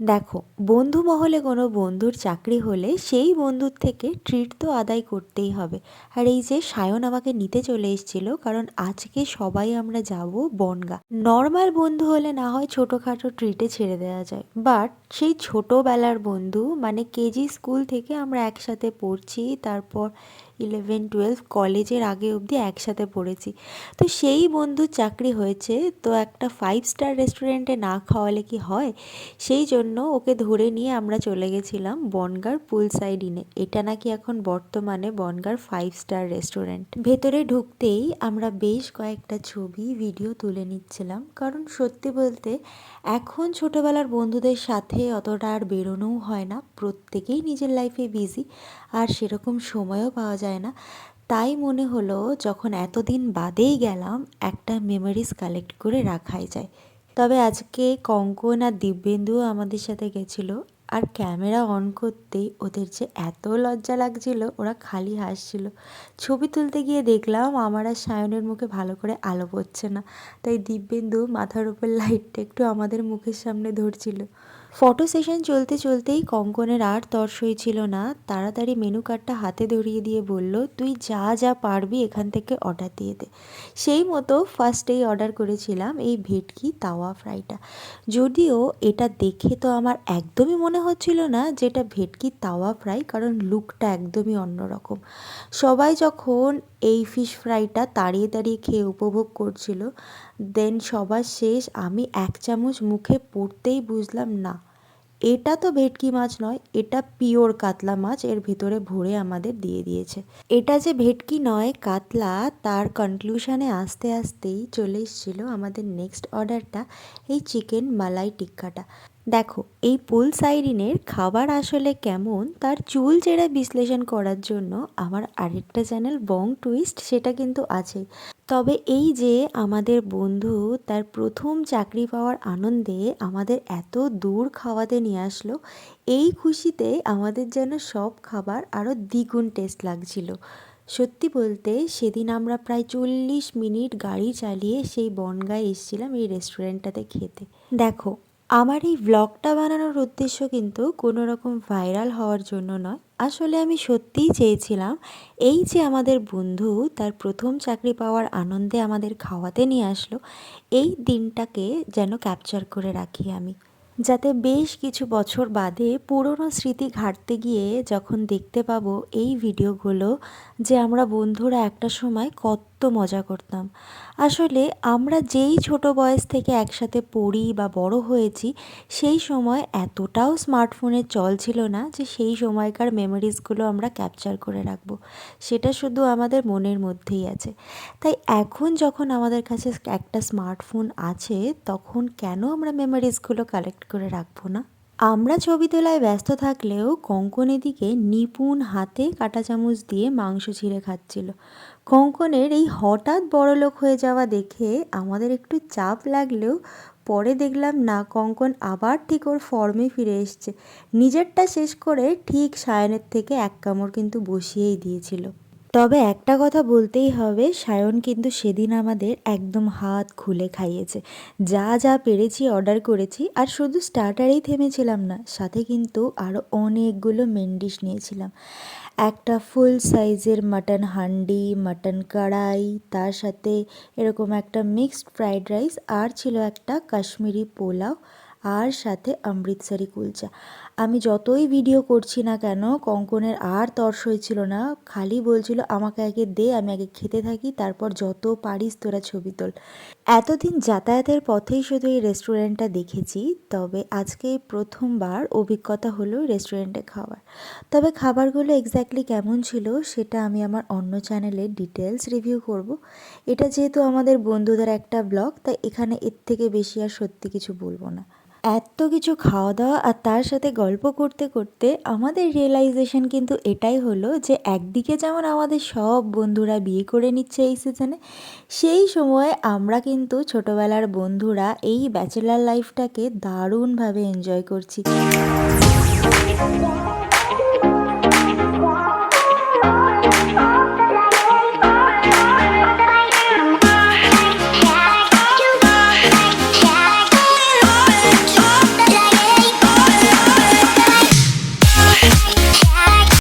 দেখো, বন্ধু মহলে কোনো বন্ধুর চাকরি হলে সেই বন্ধুর থেকে ট্রিট তো আদায় করতেই হবে। আর এই যে সায়ন আমাকে নিতে চলে এসেছিল, কারণ আজকে সবাই আমরা যাব বনগা। নর্মাল বন্ধু হলে না হয় ছোটোখাটো ট্রিটে ছেড়ে দেওয়া যায়। বাট সেই ছোটোবেলার বন্ধু মানে কেজি স্কুল থেকে আমরা একসাথে পড়ছি, তারপর ইলেভেন টুয়েলভ কলেজের আগে অবধি একসাথে পড়েছি। তো সেই বন্ধুর চাকরি হয়েছে, তো একটা ফাইভ স্টার রেস্টুরেন্টে না খাওয়ালে কি হয়? সেই জন্য ওকে ধরে নিয়ে আমরা চলে গেছিলাম বনগার পুল সাইড ইনে এটা নাকি এখন বর্তমানে বনগার ফাইভ স্টার রেস্টুরেন্ট ভেতরে ঢুকতেই আমরা বেশ কয়েকটা ছবি ভিডিও তুলে নিচ্ছিলাম। কারণ সত্যি বলতে এখন ছোটোবেলার বন্ধুদের সাথে অতটা আর বেরোনোও হয় না। প্রত্যেকেই নিজের লাইফে বিজি আর সেরকম সময়ও পাওয়া যায় না। তাই মনে হলো যখন এতদিন বাদেই গেলাম, একটা মেমোরিজ কালেক্ট করে রাখাই যায়। তবে আজকে কঙ্কন আর দিব্যেন্দুও আমাদের সাথে গেছিল আর ক্যামেরা অন করতেই ওদের যে এত লজ্জা লাগছিল, ওরা খালি হাসছিল। ছবি তুলতে গিয়ে দেখলাম আমার আর সায়নের মুখে ভালো করে আলো পড়ছে না। তাই দিব্যেন্দু মাথার উপর লাইটটা একটু আমাদের মুখের সামনে ধরছিল। ফটো সেশন চলতে চলতেই কঙ্কনের আর তর ছিল না। তাড়াতাড়ি মেনু কার্ডটা হাতে ধরিয়ে দিয়ে বলল, তুই যা যা পারবি এখান থেকে অর্ডার দিয়ে দে। সেই মতো ফার্স্টেই অর্ডার করেছিলাম এই ভেটকি তাওয়া ফ্রাইটা যদিও এটা দেখে তো আমার একদমই মনে হচ্ছিল না যে এটা ভেটকি তাওয়া ফ্রাই কারণ লুকটা একদমই অন্যরকম। সবাই যখন এই ফিশ ফ্রাইটা তাড়িয়ে তাড়িয়ে খেয়ে উপভোগ করছিল দেন সবার শেষ আমি এক চামচ মুখে পড়তেই বুঝলাম, না এটা তো ভেটকি মাছ নয়, এটা পিওর কাতলা মাছ, এর ভিতরে ভরে আমাদের দিয়ে দিয়েছে। এটা যে ভেটকি নয়, কাতলা, তার কনক্লুশনে আস্তে আস্তেই চলে এসেছিল আমাদের নেক্সট অর্ডারটা এই চিকেন মালাই টিক্কাটা। দেখো, এই পুল সাইরিনের খাবার আসলে কেমন তার চুল চেরা বিশ্লেষণ করার জন্য আমার আরেকটা চ্যানেল বং টুইস্ট সেটা কিন্তু আছে। তবে এই যে আমাদের বন্ধু তার প্রথম চাকরি পাওয়ার আনন্দে আমাদের এত দূর খাওয়াতে নিয়ে আসলো, এই খুশিতে আমাদের যেন সব খাবার আরও দ্বিগুণ টেস্ট লাগছিল। সত্যি বলতে সেদিন আমরা প্রায় চল্লিশ মিনিট গাড়ি চালিয়ে সেই বনগায় এসেছিলাম এই রেস্টুরেন্টটাতে খেতে। দেখো আমার এই ব্লগটা বানানোর উদ্দেশ্য কিন্তু কোনো রকম ভাইরাল হওয়ার জন্য নয়। আসলে আমি সত্যিই চেয়েছিলাম এই যে আমাদের বন্ধু তার প্রথম চাকরি পাওয়ার আনন্দে আমাদের খাওয়াতে নিয়ে আসলো, এই দিনটাকে যেন ক্যাপচার করে রাখি আমি। যাতে বেশ কিছু বছর বাদে পুরনো স্মৃতি ঘাটতে গিয়ে যখন দেখতে পাবো এই ভিডিওগুলো যে আমরা বন্ধুরা একটা সময় কত মজা করতাম। আসলে আমরা যেই ছোট বয়স থেকে একসাথে পড়ি বা বড় হয়েছি, সেই সময় এতটাও স্মার্টফোনের চল ছিল না যে সেই সময়কার মেমোরিজগুলো আমরা ক্যাপচার করে রাখব। সেটা শুধু আমাদের মনের মধ্যেই আছে। তাই এখন যখন আমাদের কাছে একটা স্মার্টফোন আছে, তখন কেন আমরা মেমোরিজগুলো কালেক্ট করে রাখব না? আমরা ছবি তোলায় ব্যস্ত থাকলেও কঙ্কন এদিকে নিপুণ হাতে কাঁটা চামচ দিয়ে মাংস ছিঁড়ে খাচ্ছিল। কঙ্কনের এই হঠাৎ বড়লোক হয়ে যাওয়া দেখে আমাদের একটু চাপ লাগলেও পরে দেখলাম না, কঙ্কন আবার ঠিক ওর ফর্মে ফিরে এসছে। নিজেরটা শেষ করে ঠিক সায়নের থেকে এক কামড় কিন্তু বসিয়েই দিয়েছিল। তবে একটা কথা বলতেই হবে, সায়ন কিন্তু সেদিন আমাদের একদম হাত খুলে খাইয়েছে। যা যা পেরেছি অর্ডার করেছি, আর শুধু স্টার্টারেই থেমেছিলাম না, সাথে কিন্তু আরও অনেকগুলো মেন ডিশ নিয়েছিলাম। একটা ফুল সাইজের মাটন হান্ডি মাটন কড়াই, তার সাথে এরকম একটা মিক্সড ফ্রাইড রাইস আর ছিল একটা কাশ্মীরি পোলাও আর সাথে অমৃতসারি কুলচা। আমি যতই ভিডিও করছি না কেন, কঙ্কনের আর তর্স হয়েছিল না। খালি বলছিল, আমাকে আগে দে, আমি আগে খেতে থাকি, তারপর যত পারিস তোরা ছবি তোল। এতদিন যাতায়াতের পথেই শুধু এই রেস্টুরেন্টটা দেখেছি, তবে আজকে প্রথমবার অভিজ্ঞতা হলো রেস্টুরেন্টে খাওয়ার। তবে খাবারগুলো এক্স্যাক্টলি কেমন ছিল, সেটা আমি আমার অন্য চ্যানেলে ডিটেলস রিভিউ করব। এটা যেহেতু আমাদের বন্ধুদের একটা ব্লগ তাই এখানে এর থেকে বেশি আর সত্যি কিছু বলব না। এত কিছু খাওয়া দাওয়া আর তার সাথে গল্প করতে করতে আমাদের রিয়েলাইজেশন কিন্তু এটাই হলো যে একদিকে যেমন আমাদের সব বন্ধুরা বিয়ে করে নিচ্ছে এই সিজনে সেই সময় আমরা কিন্তু ছোটোবেলার বন্ধুরা এই ব্যাচেলার লাইফটাকে দারুণভাবে এনজয় করছি।